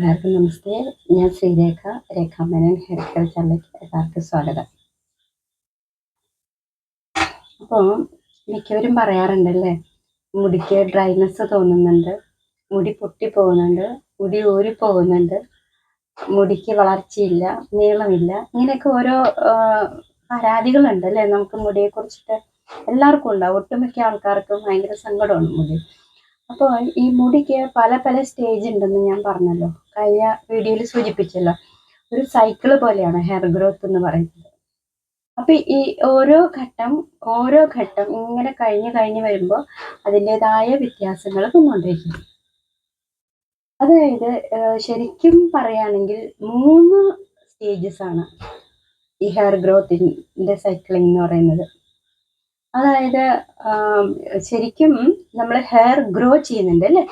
എല്ലാവർക്കും നമസ്തേ. ഞാൻ Sreerekha രേഖാമേനൻ hair care ചാനലിലേക്ക് എല്ലാവർക്കും സ്വാഗതം. അപ്പോൾ മിക്കവരും പറയാറുണ്ടല്ലേ മുടിക്ക് ഡ്രൈനെസ് തോന്നുന്നുണ്ട് മുടി പൊട്ടി പോകുന്നുണ്ട് മുടി ഊരി പോകുന്നുണ്ട് മുടിക്ക് വളർച്ചയില്ല നീളമില്ല ഇങ്ങനെയൊക്കെ ഓരോ പരാതികളുണ്ട് അല്ലേ? നമുക്ക് മുടിയെ കുറിച്ചിട്ട് എല്ലാവർക്കും ഉണ്ടാവും. ഒട്ടുമിക്ക ആൾക്കാർക്കും ഭയങ്കര സങ്കടമാണ് മുടി. അപ്പോൾ ഈ മുടിക്ക് പല പല സ്റ്റേജ് ഉണ്ടെന്ന് ഞാൻ പറഞ്ഞല്ലോ. കഴിഞ്ഞ വീഡിയോയിൽ സൂചിപ്പിച്ചല്ലോ. ഒരു സൈക്കിൾ പോലെയാണ് ഹെയർ ഗ്രോത്ത് എന്ന് പറയുന്നത്. അപ്പൊ ഈ ഓരോ ഘട്ടം ഓരോ ഘട്ടം ഇങ്ങനെ കഴിഞ്ഞ് കഴിഞ്ഞ് വരുമ്പോൾ അതിന്റെതായ വ്യത്യാസങ്ങൾ വന്നുകൊണ്ടിരിക്കും അതായത് ശരിക്കും പറയുകയാണെങ്കിൽ മൂന്ന് സ്റ്റേജസ് ആണ് ഈ ഹെയർ ഗ്രോത്തിന്റെ സൈക്ലിംഗ് എന്ന് പറയുന്നത്. അതായത് ശരിക്കും നമ്മൾ ഹെയർ ഗ്രോ ചെയ്യുന്നുണ്ട് അല്ലേ?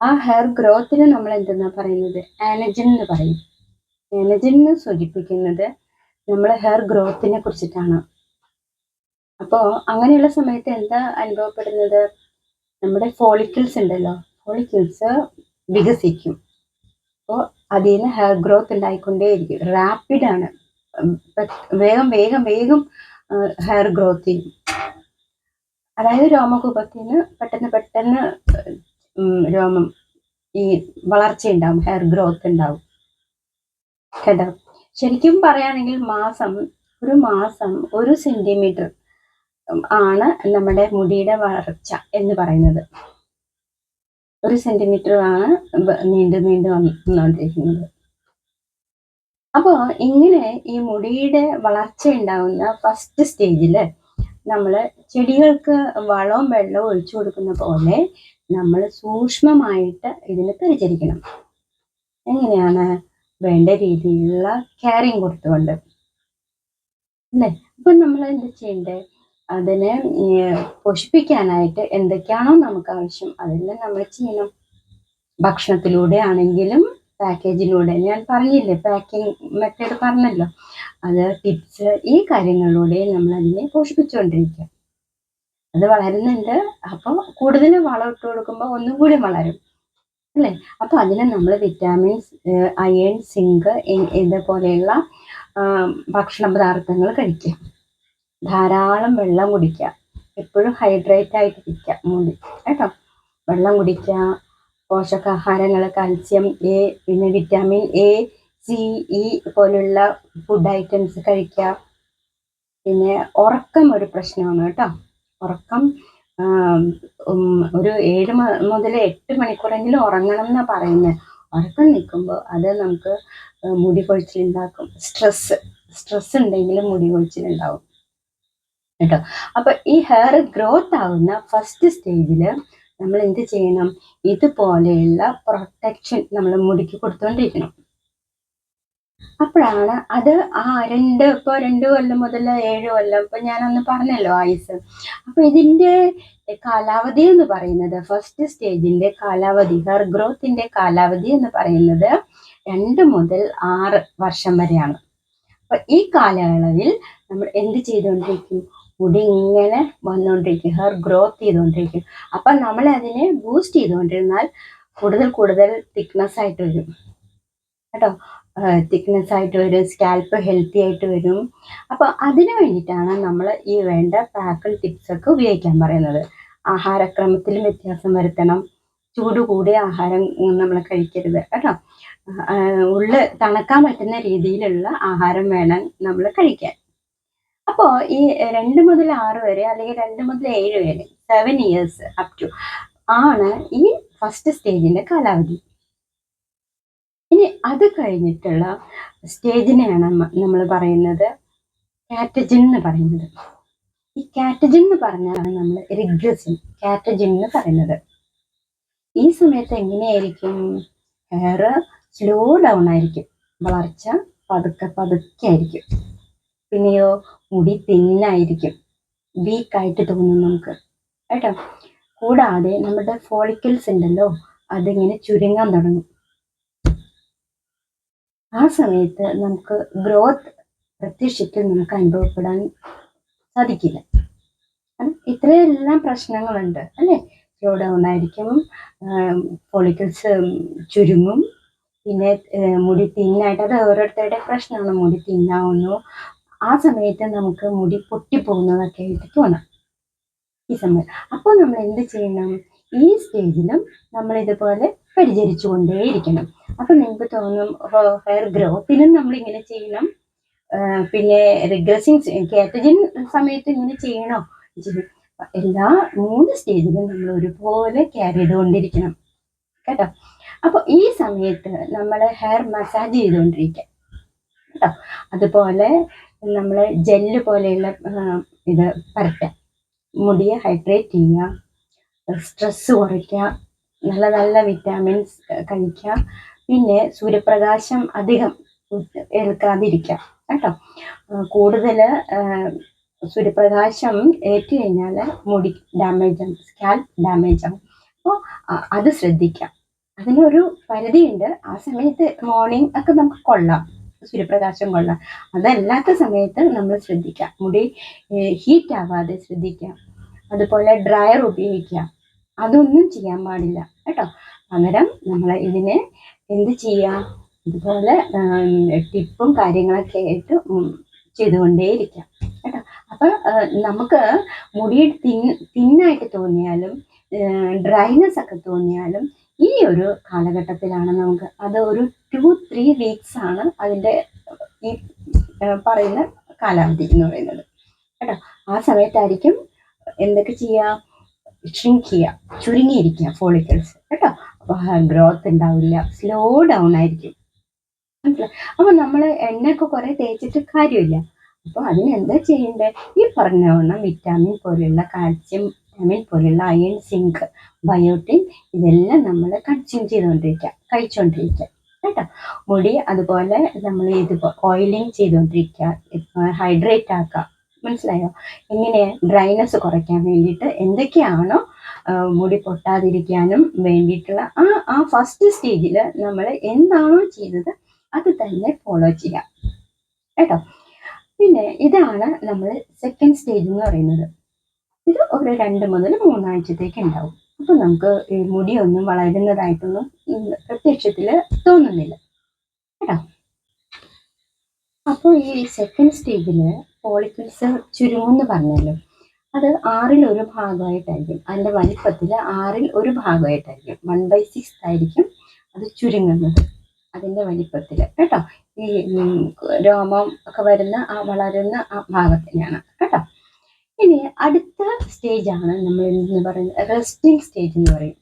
ആ ഹെയർ ഗ്രോത്തിന് നമ്മൾ എന്തെന്നാ പറയുന്നത്? ആനജിൻ എന്ന് പറയും. ആനജിൻ എന്ന് സൂചിപ്പിക്കുന്നത് നമ്മൾ ഹെയർ ഗ്രോത്തിനെ കുറിച്ചിട്ടാണ്. അപ്പോൾ അങ്ങനെയുള്ള സമയത്ത് എന്താ അനുഭവപ്പെടുന്നത്? നമ്മുടെ ഫോളിക്കിൾസ് ഉണ്ടല്ലോ ഫോളിക്കിൾസ് വികസിക്കും. അപ്പോൾ അതിൽ നിന്ന് ഹെയർ ഗ്രോത്ത് ഉണ്ടായിക്കൊണ്ടേയിരിക്കും റാപ്പിഡാണ് വേഗം വേഗം വേഗം ഹെയർ ഗ്രോത്ത് ചെയ്യും അതായത് രോമകൂപത്തിന് പെട്ടെന്ന് പെട്ടെന്ന് രോമം ഈ വളർച്ച ഉണ്ടാവും ഹെയർ ഗ്രോത്ത് ഉണ്ടാവും. കേട്ടോ? ശരിക്കും പറയുകയാണെങ്കിൽ മാസം ഒരു മാസം ഒരു സെന്റിമീറ്റർ ആണ് നമ്മുടെ മുടിയുടെ വളർച്ച എന്ന് പറയുന്നത്. ഒരു സെന്റിമീറ്റർ ആണ് നീണ്ടു നീണ്ടു വന്നുകൊണ്ടിരിക്കുന്നത് അപ്പോൾ ഇങ്ങനെ ഈ മുടിയുടെ വളർച്ച ഉണ്ടാകുന്ന ഫസ്റ്റ് സ്റ്റേജിൽ നമ്മൾ ചെടികൾക്ക് വളവും വെള്ളവും ഒഴിച്ചു കൊടുക്കുന്ന പോലെ നമ്മൾ സൂക്ഷ്മമായിട്ട് ഇതിനെ പരിചരിക്കണം. എങ്ങനെയാണ്? വേണ്ട രീതിയിലുള്ള കെയറിങ് കൊടുത്തുകൊണ്ട്. അല്ലേ? അപ്പൊ നമ്മൾ എന്ത് ചെയ്യണ്ടേ? അതിനെ പോഷിപ്പിക്കാനായിട്ട് എന്തൊക്കെയാണോ നമുക്ക് ആവശ്യം അതെല്ലാം നമ്മൾ ചെയ്യണം. ഭക്ഷണത്തിലൂടെ ആണെങ്കിലും പാക്കേജിലൂടെ. ഞാൻ പറഞ്ഞില്ലേ പാക്കിംഗ് മെത്തേഡ് പറഞ്ഞല്ലോ. അത് ടിപ്സ് ഈ കാര്യങ്ങളിലൂടെ നമ്മൾ അതിനെ പോഷിപ്പിച്ചുകൊണ്ടിരിക്കുക അത് വളരുന്നുണ്ട്. അപ്പോൾ കൂടുതൽ വളം ഇട്ട് കൊടുക്കുമ്പോൾ ഒന്നും കൂടി വളരും. അല്ലേ? അപ്പോൾ അതിന് നമ്മൾ വിറ്റാമിൻസ് അയൺ സിങ്ക് ഇതുപോലെയുള്ള ഭക്ഷണ പദാർത്ഥങ്ങൾ കഴിക്കുക ധാരാളം വെള്ളം കുടിക്കുക എപ്പോഴും ഹൈഡ്രേറ്റ് ആയിട്ടിരിക്കുക മുടി കേട്ടോ? വെള്ളം കുടിക്കുക പോഷകാഹാരങ്ങൾ കാൽസ്യം എ പിന്നെ വിറ്റാമിൻ എ സി ഇ പോലുള്ള ഫുഡ് ഐറ്റംസ് കഴിക്കുക പിന്നെ ഉറക്കം ഒരു പ്രശ്നമാണ് കേട്ടോ. ഉറക്കം ഒരു ഏഴ് മുതൽ എട്ട് മണിക്കൂറെങ്കിലും ഉറങ്ങണം എന്നാണ് പറയുന്നത് ഉറക്കം നിൽക്കുമ്പോൾ അത് നമുക്ക് മുടി കൊഴിച്ചിലുണ്ടാക്കും. സ്ട്രെസ് സ്ട്രെസ് ഉണ്ടെങ്കിൽ മുടി കൊഴിച്ചിലുണ്ടാവും. കേട്ടോ. അപ്പോൾ ഈ ഹെയർ ഗ്രോത്ത് ആവുന്ന ഫസ്റ്റ് സ്റ്റേജിൽ നമ്മൾ എന്ത് ചെയ്യണം? ഇതുപോലെയുള്ള പ്രൊട്ടക്ഷൻ നമ്മൾ മുടിക്ക് കൊടുത്തുകൊണ്ടിരിക്കണം അപ്പോഴാണ് അത് ആ രണ്ട് ഇപ്പൊ രണ്ട് കൊല്ലം മുതൽ ഏഴ് കൊല്ലം ഇപ്പൊ ഞാനൊന്ന് പറഞ്ഞല്ലോ ആയുസ് അപ്പൊ ഇതിന്റെ കാലാവധി എന്ന് പറയുന്നത് ഫസ്റ്റ് സ്റ്റേജിന്റെ കാലാവധി ഹെയർ ഗ്രോത്തിന്റെ കാലാവധി എന്ന് പറയുന്നത് രണ്ട് മുതൽ ആറ് വർഷം വരെയാണ്. അപ്പൊ ഈ കാലയളവിൽ നമ്മൾ എന്ത് ചെയ്തുകൊണ്ടിരിക്കും മുടി ഇങ്ങനെ വന്നുകൊണ്ടിരിക്കും ഹെയർ ഗ്രോത്ത് ചെയ്തുകൊണ്ടിരിക്കും അപ്പൊ നമ്മൾ അതിനെ ബൂസ്റ്റ് ചെയ്തുകൊണ്ടിരുന്നാൽ കൂടുതൽ കൂടുതൽ തിക്നെസ് ആയിട്ട് വരും. കേട്ടോ? തിക്നെസ് ആയിട്ട് വരും സ്കാൽപ്പ് ഹെൽത്തി ആയിട്ട് വരും. അപ്പോൾ അതിനു വേണ്ടിയിട്ടാണ് നമ്മൾ ഈ വേണ്ട പാക്കൽ ടിപ്സ് ഒക്കെ ഉപയോഗിക്കാൻ പറയുന്നത്. ആഹാരക്രമത്തിലും വ്യത്യാസം വരുത്തണം. ചൂട് കൂടിയ ആഹാരം നമ്മൾ കഴിക്കരുത്. കേട്ടോ? ഉള്ള് തണുക്കാൻ പറ്റുന്ന രീതിയിലുള്ള ആഹാരം വേണം നമ്മൾ കഴിക്കാൻ. അപ്പോൾ ഈ രണ്ട് മുതൽ ആറ് വരെ അല്ലെങ്കിൽ രണ്ട് മുതൽ ഏഴ് വരെ സെവൻ ഇയേഴ്സ് അപ് ടു ആണ് ഈ ഫസ്റ്റ് സ്റ്റേജിന്റെ കാലാവധി. ഇനി അത് കഴിഞ്ഞിട്ടുള്ള സ്റ്റേജിനെയാണ് നമ്മൾ പറയുന്നത് കാറ്റജിൻ എന്ന് പറയുന്നത്. ഈ കാറ്റജിൻ എന്ന് പറഞ്ഞാണ് നമ്മൾ റിഗ്രസിൻ കാറ്റജിൻ എന്ന് പറയുന്നത്. ഈ സമയത്ത് എങ്ങനെയായിരിക്കും? ഹെയർ സ്ലോ ഡൗൺ ആയിരിക്കും. വളർച്ച പതുക്കെ പതുക്കെ ആയിരിക്കും. പിന്നെയോ മുടി തിന്നായിരിക്കും വീക്കായിട്ട് തോന്നും നമുക്ക്. കേട്ടോ? കൂടാതെ നമ്മുടെ ഫോളിക്കിൾസ് ഉണ്ടല്ലോ അതിങ്ങനെ ചുരുങ്ങാൻ തുടങ്ങും. ആ സമയത്ത് നമുക്ക് ഗ്രോത്ത് പ്രത്യക്ഷത്തിൽ നമുക്ക് അനുഭവപ്പെടാൻ സാധിക്കില്ല. ഇത്രയെല്ലാം പ്രശ്നങ്ങളുണ്ട് അല്ലേ? സ്ലോ ഡൗൺ ആയിരിക്കും ഫോളിക്കിൾസ് ചുരുങ്ങും പിന്നെ മുടി തിന്നായിട്ട് അത് ഓരോരുത്തരുടെ പ്രശ്നമാണ്. മുടി തിന്നാവുന്നു ആ സമയത്ത് നമുക്ക് മുടി പൊട്ടിപ്പോകുന്നതൊക്കെ ആയിട്ട് തോന്നാം ഈ സമയം അപ്പോൾ നമ്മൾ എന്ത് ചെയ്യണം? ഈ സ്റ്റേജിലും നമ്മൾ ഇതുപോലെ പരിചരിച്ചു കൊണ്ടേയിരിക്കണം. അപ്പൊ നിങ്ങൾക്ക് തോന്നും ഹെയർ ഗ്രോത്തിനും നമ്മൾ ഇങ്ങനെ ചെയ്യണം. പിന്നെ റിഗ്രസിങ് കാറ്റജിൻ സമയത്ത് ഇങ്ങനെ ചെയ്യണോ? എല്ലാ മൂന്ന് സ്റ്റേജിലും നമ്മൾ ഒരുപോലെ ക്യാരി ചെയ്തുകൊണ്ടിരിക്കണം. കേട്ടോ? അപ്പൊ ഈ സമയത്ത് നമ്മൾ ഹെയർ മസാജ് ചെയ്തുകൊണ്ടിരിക്കുക കേട്ടോ? അതുപോലെ നമ്മൾ ജെല്ല് പോലെയുള്ള ഇത് പരട്ടുക. മുടിയെ ഹൈഡ്രേറ്റ് ചെയ്യുക. സ്ട്രെസ് കുറയ്ക്കുക. നല്ല നല്ല വിറ്റാമിൻസ് കഴിക്കുക. പിന്നെ സൂര്യപ്രകാശം അധികം ഏൽക്കാതിരിക്കുക. കേട്ടോ? കൂടുതൽ സൂര്യപ്രകാശം ഏറ്റു കഴിഞ്ഞാൽ മുടി ഡാമേജ് ആവും സ്കാൽപ്പ് ഡാമേജ് ആവും. അപ്പോൾ അത് ശ്രദ്ധിക്കാം അതിനൊരു പരിധിയുണ്ട്. ആ സമയത്ത് മോർണിംഗ് ഒക്കെ നമുക്ക് കൊള്ളാം. സൂര്യപ്രകാശം കൊള്ളാം അതല്ലാത്ത സമയത്ത് നമ്മൾ ശ്രദ്ധിക്കാം. മുടി ഹീറ്റ് ആവാതെ ശ്രദ്ധിക്കാം. അതുപോലെ ഡ്രയർ ഉപയോഗിക്കുക അതൊന്നും ചെയ്യാൻ പാടില്ല കേട്ടോ. പകരം നമ്മൾ ഇതിനെ എന്ത് ചെയ്യാം? ഇതുപോലെ ടിപ്പും കാര്യങ്ങളൊക്കെ ആയിട്ട് ചെയ്തുകൊണ്ടേയിരിക്കാം കേട്ടോ. അപ്പം നമുക്ക് മുടി തിൻ തിന്നായിട്ട് തോന്നിയാലും ഡ്രൈനെസ് ഒക്കെ തോന്നിയാലും ഈ ഒരു കാലഘട്ടത്തിലാണ് നമുക്ക് അത് ഒരു ടു ത്രീ വീക്സ് ആണ് അതിന്റെ ഈ പറയുന്ന കാലാവധി എന്ന് പറയുന്നത്. കേട്ടോ? ആ സമയത്തായിരിക്കും എന്തൊക്കെ ചെയ്യുക ഷ്രിങ്ക് ചെയ്യുക ചുരുങ്ങിയിരിക്കുക ഫോളിക്കിൾസ് കേട്ടോ? അപ്പോൾ ഗ്രോത്ത് ഉണ്ടാവില്ല. സ്ലോ ഡൗൺ ആയിരിക്കും. അപ്പോൾ നമ്മൾ എണ്ണയൊക്കെ കുറേ തേച്ചിട്ട് കാര്യമില്ല. അപ്പോൾ അതിനെന്താ ചെയ്യേണ്ടത് ഈ പറഞ്ഞ വണ്ണം വിറ്റാമിൻ പോലെയുള്ള കാൽസ്യം വിറ്റാമിൻ പോലെയുള്ള അയൺ സിങ്ക് ബയോട്ടിൻ ഇതെല്ലാം നമ്മൾ കൺസ്യൂം ചെയ്തുകൊണ്ടിരിക്കുക കഴിച്ചുകൊണ്ടിരിക്കുക കേട്ടോ? മുടി അതുപോലെ നമ്മൾ ഇത് ഓയിലിങ് ചെയ്തുകൊണ്ടിരിക്കുക ഹൈഡ്രേറ്റ് ആക്കുക മനസ്സിലായോ? എങ്ങനെ ഡ്രൈനെസ് കുറയ്ക്കാൻ വേണ്ടിയിട്ട് എന്തൊക്കെയാണോ മുടി പൊട്ടാതിരിക്കാനും വേണ്ടിയിട്ടുള്ള ആ ആ ഫസ്റ്റ് സ്റ്റേജിൽ നമ്മൾ എന്താണോ ചെയ്തത് അത് തന്നെ ഫോളോ ചെയ്യാം. കേട്ടോ? പിന്നെ ഇതാണ് നമ്മൾ സെക്കൻഡ് സ്റ്റേജ് എന്ന് പറയുന്നത്. ഇത് ഒരു രണ്ട് മുതൽ മൂന്നാഴ്ചത്തേക്ക് ഉണ്ടാവും. അപ്പൊ നമുക്ക് ഈ മുടിയൊന്നും വളരുന്നതായിട്ടൊന്നും പ്രത്യക്ഷത്തിൽ തോന്നുന്നില്ല. കേട്ടോ? അപ്പോൾ ഈ സെക്കൻഡ് സ്റ്റേജിൽ ഫോളിക്കിൾസ് ചുരുങ്ങുമെന്ന് പറഞ്ഞല്ലോ. അത് ആറിൽ ഒരു ഭാഗമായിട്ടായിരിക്കും. അതിന്റെ വലിപ്പത്തിൽ ആറിൽ ഒരു ഭാഗമായിട്ടായിരിക്കും. വൺ ബൈ സിക്സ് ആയിരിക്കും അത് ചുരുങ്ങുന്നത് അതിന്റെ വലിപ്പത്തിൽ കേട്ടോ? ഈ രോമം ഒക്കെ വരുന്ന ആ വളരുന്ന ആ ഭാഗത്തിനാണ് ഇനി അടുത്ത സ്റ്റേജ് ആണ് നമ്മൾ എന്ന് പറയുന്നത് റെസ്റ്റിംഗ് സ്റ്റേജ് എന്ന് പറയും.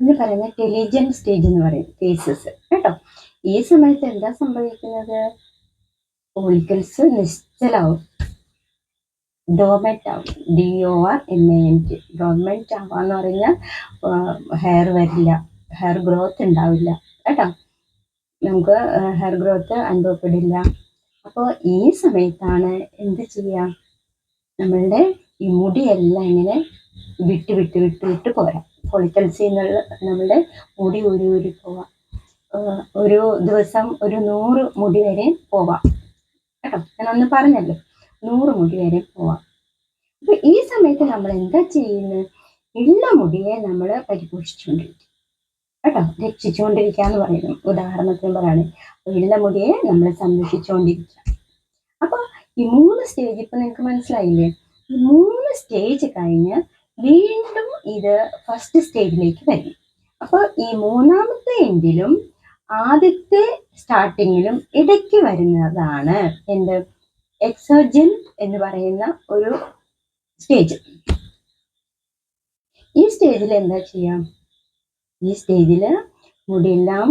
എന്ന് പറയുന്ന ടെലിജന്റ് സ്റ്റേജ് എന്ന് പറയും കേസസ് കേട്ടോ? ഈ സമയത്ത് എന്താ സംഭവിക്കുന്നത്? ഫോളിക്കിൾസ് നിശ്ചലാവും. ഡോമെറ്റ് ആവും. D O R M A N T dormant ആവാന്ന് പറഞ്ഞാൽ ഹെയർ വരില്ല. ഹെയർ ഗ്രോത്ത് ഉണ്ടാവില്ല. കേട്ടോ? നമുക്ക് ഹെയർ ഗ്രോത്ത് അനുഭവപ്പെടില്ല. അപ്പോൾ ഈ സമയത്താണ് എന്ത് ചെയ്യാം? നമ്മളുടെ ഈ മുടിയെല്ലാം ഇങ്ങനെ വിട്ട് വിട്ട് വിട്ട് വിട്ട് പോരാം. പൊളിക്കൽസിൽ നിന്നുള്ള നമ്മളുടെ മുടി ഊരി ഊരി പോവാം. ഒരു ദിവസം ഒരു നൂറ് മുടി വരെ പോവാം. കേട്ടോ? ഞാനൊന്ന് പറഞ്ഞല്ലോ. നൂറ് മുടി വരെ പോവാം. അപ്പൊ ഈ സമയത്ത് നമ്മൾ എന്താ ചെയ്യുന്നത്? ഉള്ള മുടിയെ നമ്മൾ പരിപോഷിച്ചുകൊണ്ടിരിക്കും. കേട്ടോ? രക്ഷിച്ചുകൊണ്ടിരിക്കുക എന്ന് പറയുന്നു. ഉദാഹരണത്തിന് പറയുകയാണെങ്കിൽ ഉള്ള മുടിയെ നമ്മൾ സംരക്ഷിച്ചുകൊണ്ടിരിക്കുക. ഈ മൂന്ന് സ്റ്റേജ് ഇപ്പൊ നിങ്ങൾക്ക് മനസ്സിലായില്ലേ? ഈ മൂന്ന് സ്റ്റേജ് കഴിഞ്ഞ് വീണ്ടും ഇത് ഫസ്റ്റ് സ്റ്റേജിലേക്ക് വരും. അപ്പോൾ ഈ മൂന്നാമത്തെ എൻഡിലും ആദ്യത്തെ സ്റ്റാർട്ടിങ്ങിലും ഇടയ്ക്ക് വരുന്നതാണ് എന്ത്? എക്സർജൻ എന്ന് പറയുന്ന ഒരു സ്റ്റേജ് ഈ സ്റ്റേജിൽ എന്താ ചെയ്യാം? ഈ സ്റ്റേജിൽ മുടിയെല്ലാം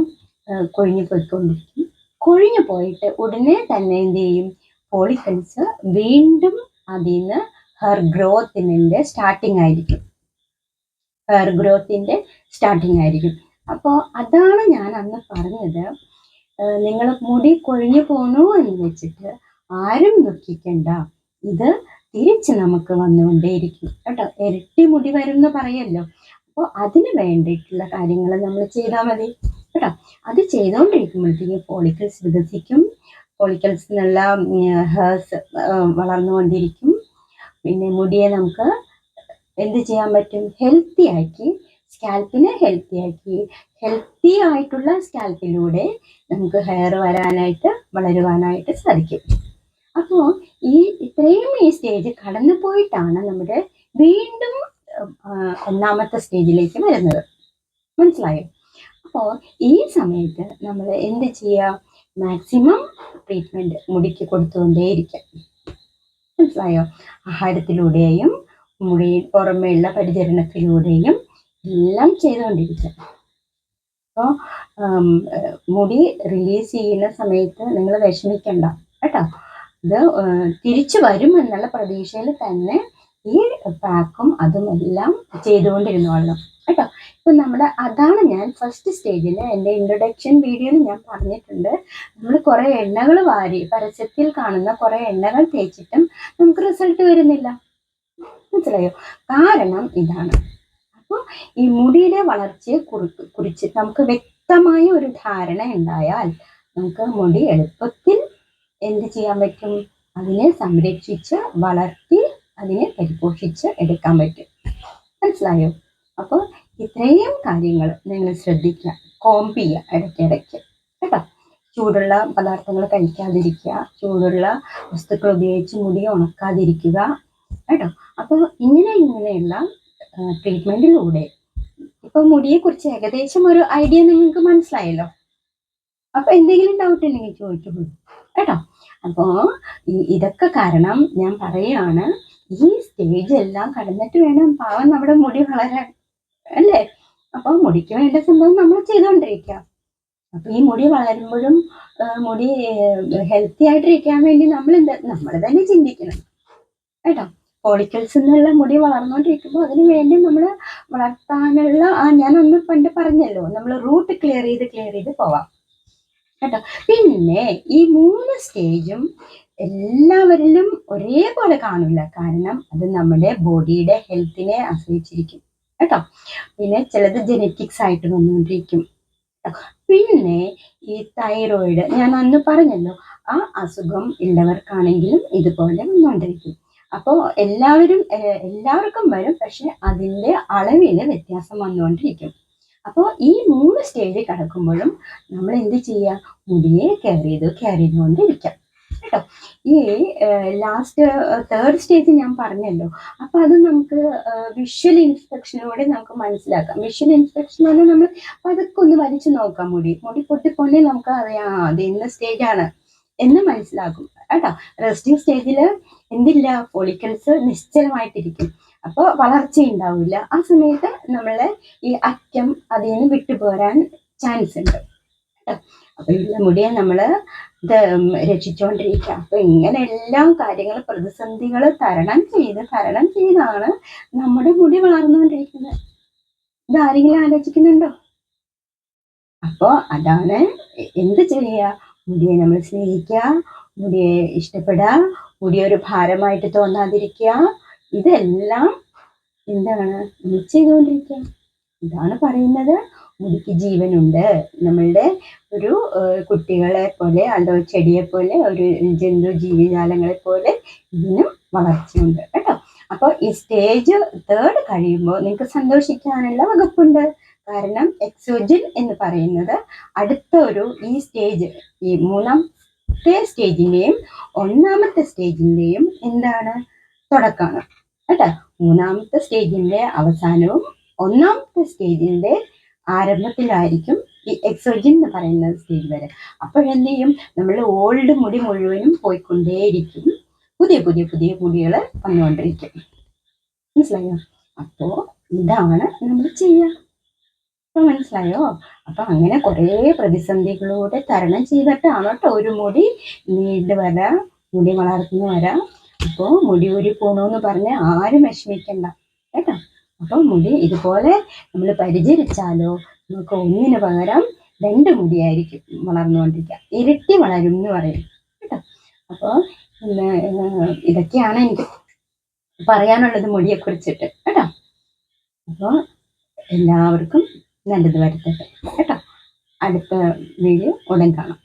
കൊഴിഞ്ഞു പോയിക്കൊണ്ടിരിക്കും. കൊഴിഞ്ഞു പോയിട്ട് ഉടനെ തന്നെ എന്ത് ചെയ്യും? ഫോളിക്കൽസ് വീണ്ടും അതിൽ നിന്ന് ഹെയർ ഗ്രോത്തിന്റെ സ്റ്റാർട്ടിംഗ് ആയിരിക്കും. ഹെയർ ഗ്രോത്തിന്റെ സ്റ്റാർട്ടിംഗ് ആയിരിക്കും. അപ്പോൾ അതാണ് ഞാൻ അന്ന് പറഞ്ഞത്. നിങ്ങൾ മുടി കൊഴിഞ്ഞു പോന്നു എന്ന് വെച്ചിട്ട് ആരും ദുഃഖിക്കണ്ട. ഇത് തിരിച്ച് നമുക്ക് വന്നുകൊണ്ടേയിരിക്കും. കേട്ടോ? ഇരട്ടി മുടി വരും എന്ന് പറയല്ലോ. അപ്പോൾ അതിന് വേണ്ടിയിട്ടുള്ള കാര്യങ്ങൾ നമ്മൾ ചെയ്താൽ മതി. കേട്ടോ? അത് ചെയ്തുകൊണ്ടിരിക്കുമ്പോഴത്തേക്കും ഫോളിക്കിൾസ് വികസിക്കും. ഫോളിക്കിൾസ് എന്നുള്ള ഹേഴ്സ് വളർന്നുകൊണ്ടിരിക്കും. പിന്നെ മുടിയെ നമുക്ക് എന്ത് ചെയ്യാൻ പറ്റും? ഹെൽത്തി ആക്കി സ്കാൽപ്പിനെ ഹെൽത്തി ആക്കി ഹെൽത്തി ആയിട്ടുള്ള സ്കാൽപ്പിലൂടെ നമുക്ക് ഹെയർ വരാനായിട്ട് വളരുവാനായിട്ട് സാധിക്കും. അപ്പോൾ ഈ ഇത്രയും ഈ സ്റ്റേജ് കടന്നു പോയിട്ടാണ് നമ്മുടെ വീണ്ടും ഒന്നാമത്തെ സ്റ്റേജിലേക്ക് വരുന്നത്. മനസ്സിലായോ? അപ്പോൾ ഈ സമയത്ത് നമ്മൾ എന്ത് ചെയ്യുക മാക്സിമം ട്രീറ്റ്മെന്റ് മുടിക്ക് കൊടുത്തുകൊണ്ടേയിരിക്കുക മനസ്സിലായോ? ആഹാരത്തിലൂടെയും മുടി പുറമെയുള്ള പരിചരണത്തിലൂടെയും എല്ലാം ചെയ്തുകൊണ്ടിരിക്കുക. അപ്പോൾ മുടി റിലീസ് ചെയ്യുന്ന സമയത്ത് നിങ്ങൾ വിഷമിക്കണ്ട കേട്ടോ? ഇത് തിരിച്ചു വരും എന്നുള്ള പ്രതീക്ഷയിൽ തന്നെ ഈ പാക്കും അതും എല്ലാം ചെയ്തുകൊണ്ടിരുന്നോളണം കേട്ടോ? ഇപ്പം നമ്മുടെ അതാണ് ഞാൻ ഫസ്റ്റ് സ്റ്റേജിൽ എന്റെ ഇൻട്രൊഡക്ഷൻ വീഡിയോയിൽ ഞാൻ പറഞ്ഞിട്ടുണ്ട്. നമ്മൾ കുറേ എണ്ണകൾ വാരി പരസ്യത്തിൽ കാണുന്ന കുറേ എണ്ണകൾ തേച്ചിട്ടും നമുക്ക് റിസൾട്ട് വരുന്നില്ല. മനസ്സിലായോ? കാരണം ഇതാണ്. അപ്പോൾ ഈ മുടിയുടെ വളർച്ചയെ കുറിച്ച് കുറിച്ച് നമുക്ക് വ്യക്തമായ ഒരു ധാരണ ഉണ്ടായാൽ നമുക്ക് മുടി എളുപ്പത്തിൽ എന്ത് ചെയ്യാൻ പറ്റും? അതിനെ സംരക്ഷിച്ച് വളർത്തി അതിനെ പരിപോഷിച്ച് എടുക്കാൻ പറ്റും. മനസ്സിലായോ? അപ്പോൾ ഇത്രയും കാര്യങ്ങൾ നിങ്ങൾ ശ്രദ്ധിക്കുക. കോമ്പ് ചെയ്യുക ഇടയ്ക്കിടയ്ക്ക്. കേട്ടോ? ചൂടുള്ള പദാർത്ഥങ്ങൾ കഴിക്കാതിരിക്കുക. ചൂടുള്ള വസ്തുക്കൾ ഉപയോഗിച്ച് മുടി ഉണക്കാതിരിക്കുക. കേട്ടോ? അപ്പോൾ ഇങ്ങനെ ഇങ്ങനെയുള്ള ട്രീറ്റ്മെന്റിലൂടെ ഇപ്പോൾ മുടിയെക്കുറിച്ച് ഏകദേശം ഒരു ഐഡിയ നിങ്ങൾക്ക് മനസ്സിലായല്ലോ? അപ്പോൾ എന്തെങ്കിലും ഡൗട്ട് ഉണ്ടെങ്കിൽ ചോദിച്ചോളൂ കേട്ടോ? അപ്പോൾ ഇതൊക്കെ കാരണം ഞാൻ പറയുകയാണ് ഈ സ്റ്റേജ് എല്ലാം കടന്നിട്ട് വേണം പാവം നമ്മുടെ മുടി വളരാൻ. അല്ലേ? അപ്പോൾ മുടിക്ക് വേണ്ട സംഭവം നമ്മൾ ചെയ്തുകൊണ്ടിരിക്കുക അപ്പൊ ഈ മുടി വളരുമ്പോഴും മുടി ഹെൽത്തി ആയിട്ടിരിക്കാൻ വേണ്ടി നമ്മൾ എന്താ നമ്മൾ തന്നെ ചിന്തിക്കണം. കേട്ടോ? ഫോളിക്കിൾസ് എന്നുള്ള മുടി വളർന്നുകൊണ്ടിരിക്കുമ്പോൾ അതിന് വേണ്ടി നമ്മൾ വളർത്താനുള്ള ആ ഞാൻ ഒന്ന് പണ്ട് പറഞ്ഞല്ലോ നമ്മൾ റൂട്ട് ക്ലിയർ ചെയ്ത് ക്ലിയർ ചെയ്ത് പോവാം. കേട്ടോ? പിന്നെ ഈ മൂന്ന് സ്റ്റേജും എല്ലാവരിലും ഒരേപോലെ കാണില്ല കാരണം അത് നമ്മുടെ ബോഡിയുടെ ഹെൽത്തിനെ ആശ്രയിച്ചിരിക്കും. കേട്ടോ? പിന്നെ ചിലത് ജെനറ്റിക്സ് ആയിട്ട് വന്നുകൊണ്ടിരിക്കും പിന്നെ ഈ തൈറോയിഡ് ഞാൻ അന്ന് പറഞ്ഞല്ലോ ആ അസുഖം ഉള്ളവർക്കാണെങ്കിലും ഇതുപോലെ വന്നുകൊണ്ടിരിക്കും അപ്പോൾ എല്ലാവരും എല്ലാവർക്കും വരും പക്ഷെ അതിന്റെ അളവിൽ വ്യത്യാസം വന്നുകൊണ്ടിരിക്കും അപ്പോൾ ഈ മൂന്ന് സ്റ്റേജ് കിടക്കുമ്പോഴും നമ്മൾ എന്ത് ചെയ്യുക മുടിയെ കെയർ ചെയ്തുകൊണ്ടിരിക്കാം. കേട്ടോ. ഈ ലാസ്റ്റ് തേർഡ് സ്റ്റേജ് ഞാൻ പറഞ്ഞല്ലോ. അപ്പോൾ അത് നമുക്ക് വിഷ്വൽ ഇൻസ്പെക്ഷനിലൂടെ നമുക്ക് മനസ്സിലാക്കാം. വിഷ്വൽ ഇൻസ്പെക്ഷൻ എന്ന് പറഞ്ഞാൽ നമ്മൾ പതുക്കെ ഒന്ന് വലിച്ചു നോക്കാം മുടി. മുടി പൊട്ടിക്കൊണ്ടേ നമുക്ക് അറിയാം. അത് ഇന്ന ആണ് എന്ന് മനസ്സിലാക്കും. കേട്ടോ. റെസ്റ്റിംഗ് സ്റ്റേജിൽ എന്തില്ല? ഫോളിക്കൽസ് നിശ്ചലമായിട്ടിരിക്കും. അപ്പോൾ വളർച്ച ഉണ്ടാവില്ല. ആ സമയത്ത് നമ്മളെ ഈ അറ്റം അതിൽ നിന്ന് വിട്ടുപോരാൻ ചാൻസ് ഉണ്ട്. അപ്പൊ അപ്പോൾ ഉള്ള മുടിയെ നമ്മൾ ഇത് രക്ഷിച്ചുകൊണ്ടിരിക്കുക അപ്പോൾ ഇങ്ങനെ എല്ലാ കാര്യങ്ങളും പ്രതിസന്ധികൾ തരണം ചെയ്ത് തരണം ചെയ്താണ് നമ്മുടെ മുടി വളർന്നുകൊണ്ടിരിക്കുന്നത്. ഇതാരെങ്കിലും ആലോചിക്കുന്നുണ്ടോ? അപ്പോൾ അതാണ് എന്ത് ചെയ്യുക മുടിയെ നമ്മൾ സ്നേഹിക്കുക മുടിയെ ഇഷ്ടപ്പെടുക മുടിയെ ഒരു ഭാരമായിട്ട് തോന്നാതിരിക്കുക ഇതെല്ലാം എന്താണ്? നമ്മൾ ചെയ്തുകൊണ്ടിരിക്കുക ഇതാണ് പറയുന്നത്. മുടിക്ക് ജീവനുണ്ട്. നമ്മളുടെ ഒരു കുട്ടികളെ പോലെ അതോ ചെടിയെ പോലെ ഒരു ജന്തു ജീവിജാലങ്ങളെ പോലെ ഇതിനും വളർച്ചയുണ്ട് കേട്ടോ. അപ്പോൾ ഈ സ്റ്റേജ് തേർഡ് കഴിയുമ്പോൾ നിങ്ങൾക്ക് സന്തോഷിക്കാനുള്ള വകുപ്പുണ്ട്. കാരണം എക്സോജിൻ എന്ന് പറയുന്നത് അടുത്ത ഒരു ഈ സ്റ്റേജ് ഈ മൂന്നാമത്തെ സ്റ്റേജിന്റെയും ഒന്നാമത്തെ സ്റ്റേജിന്റെയും എന്താണ്? തുടക്കമാണ് കേട്ടോ. മൂന്നാമത്തെ സ്റ്റേജിന്റെ അവസാനവും ഒന്നാമത്തെ സ്റ്റേജിന്റെ ആരംഭത്തിലായിരിക്കും ഈ എക്സോജിൻ എന്ന് പറയുന്ന സ്റ്റേജ് വരെ. അപ്പോഴെന്ത് ചെയ്യും നമ്മൾ ഓൾഡ് മുടി മുഴുവനും പോയിക്കൊണ്ടേയിരിക്കും. പുതിയ പുതിയ പുതിയ മുടികൾ വന്നുകൊണ്ടിരിക്കും. മനസ്സിലായോ? അപ്പോൾ ഇതാണ് നമ്മൾ ചെയ്യുക. അപ്പോൾ മനസ്സിലായോ? അപ്പൊ അങ്ങനെ കുറേ പ്രതിസന്ധികളൂടെ തരണം ചെയ്തിട്ടാണ് കേട്ടോ ഒരു മുടി നീണ്ടു വരാ മുടി വളർന്നു വരാം. അപ്പോൾ മുടി ഊരി പോണോന്ന് പറഞ്ഞ് ആരും വിഷമിക്കണ്ട. കേട്ടോ? അപ്പോൾ മുടി ഇതുപോലെ നമ്മൾ പരിചരിച്ചാലോ? നമുക്ക് ഒന്നിന് പകരം രണ്ട് മുടിയായിരിക്കും വളർന്നുകൊണ്ടിരിക്കുക. ഇരട്ടി വളരും എന്ന് പറയും. കേട്ടോ? അപ്പോൾ ഇതൊക്കെയാണ് എനിക്ക് പറയാനുള്ളത് മുടിയെ കുറിച്ചിട്ട് കേട്ടോ? അപ്പോൾ എല്ലാവർക്കും നല്ലത് വരുത്തട്ടെ. കേട്ടോ? അടുത്ത വീഡിയോ ഉടൻ കാണാം.